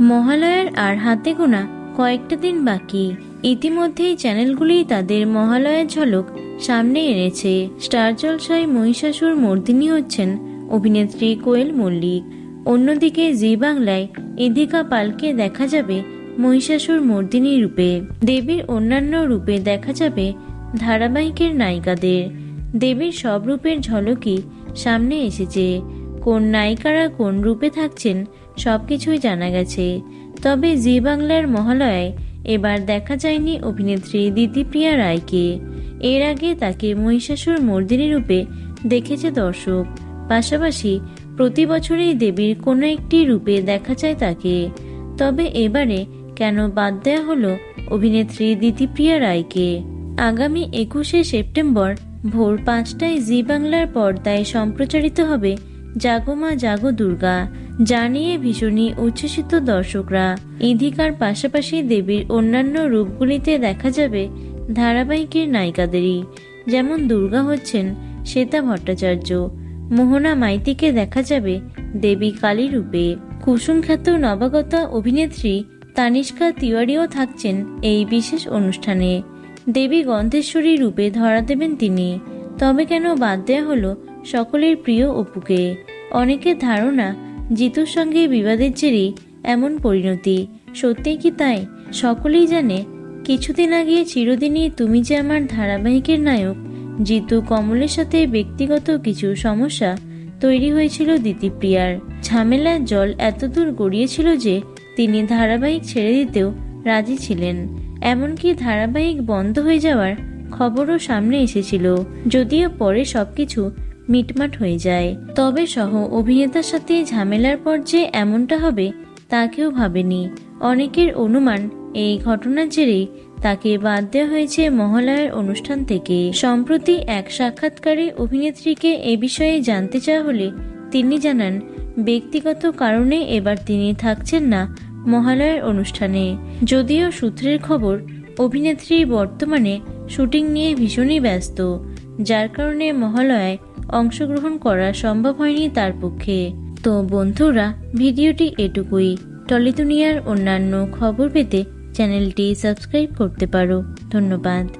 মহালয়ার আর হাতে গোনা কয়েকটা দিন বাকি। ইতিমধ্যেই চ্যানেলগুলি তাদের মহালয়ার ঝলক সামনে এনেছে। স্টার জলসায় মহিষাসুর মর্দিনী হচ্ছেন অভিনেত্রী কোয়েল মল্লিক। অন্যদিকে জি বাংলায় ইদিকা পালকে দেখা যাবে মহিষাসুর মর্দিনী রূপে। দেবীর অন্যান্য রূপে দেখা যাবে ধারাবাহিকের নায়িকাদের। দেবীর সব রূপের ঝলকই সামনে এসেছে। কোন নায়িকারা কোন রূপে থাকছেন সবকিছুই জানা গেছে। তবে জি বাংলার মহালয়ায় এবার দেখা যায়নি অভিনেত্রী দিতিপ্রিয়া রায়কে। এর আগে তাকে মহিষাসুর মর্দিনী রূপে দেখেছে দর্শক। পাশাপাশি প্রতি বছরই দেবীর কোনো একটি রূপে দেখা যায় তাকে। তবে এবারে কেন বাদ দেওয়া হলো অভিনেত্রী দিতিপ্রিয়া রায়কে? আগামী একুশে সেপ্টেম্বর ভোর পাঁচটায় জি বাংলার পর্দায় সম্প্রচারিত হবে জাগমা জাগো দুর্গা। যা নিয়ে ভীষণই উচ্ছ্বসিত দর্শকরা। ইধিকার পাশাপাশি দেবীর অন্যান্য রূপগুলিতে দেখা যাবে ধারাবাহিকের নায়িকাদেরই। যেমন দুর্গা হচ্ছেন শ্বেতা ভট্টাচার্য। মোহনা মাইতিকে দেখা যাবে দেবী কালী রূপে কুসুম খ্যাত নবাগতা অভিনেত্রী তানিষ্কা তিওয়ারিও থাকছেন এই বিশেষ অনুষ্ঠানে। দেবী গন্ধেশ্বরী রূপে ধরা দেবেন তিনি। তবে কেন বাদ দেওয়া হলো সকলের প্রিয় অপুকে। অনেকের ধারণা জিতুর সঙ্গে বিবাদের জেরেই এমন পরিণতি। সত্যিই কি তাই? সকলেই জানে, কিছুদিন আগে চিরদিনই তুমি যে আমার ধারাবাহিকের নায়ক, জিতু কমলের সাথে ব্যক্তিগত কিছু সমস্যা তৈরি হয়েছিল দিতিপ্রিয়ার। ঝামেলার জল এতদূর গড়িয়েছিল যে তিনি ধারাবাহিক ছেড়ে দিতেও রাজি ছিলেন। এমনকি ধারাবাহিক বন্ধ হয়ে যাওয়ার খবরও সামনে এসেছিল। যদিও পরে সবকিছু মিটমাট হয়ে যায়। তবে সহ অভিনেতার সাথে ঝামেলার পর যে এমনটা হবে, তা কেউ ভাবেনি। অনেকের অনুমান, এই ঘটনার জেরেই তাকে বাদ দেওয়া হয়েছে মহালয়ার অনুষ্ঠান থেকে। সম্প্রতি এক সাক্ষাৎকারে অভিনেত্রীকে এ বিষয়ে জানতে চাওয়া হলে তিনি জানান, ব্যক্তিগত কারণে এবার তিনি থাকছেন না মহালয়ার অনুষ্ঠানে। যদিও সূত্রের খবর, অভিনেত্রী বর্তমানে শুটিং নিয়ে ভীষণই ব্যস্ত, যার কারণে মহালয়ায় অংশগ্রহণ করা সম্ভব হয়নি তার পক্ষে। তো বন্ধুরা, ভিডিওটি এটুকুই। টলিদুনিয়ার অন্যান্য খবর পেতে চ্যানেলটি সাবস্ক্রাইব করতে পারো। ধন্যবাদ।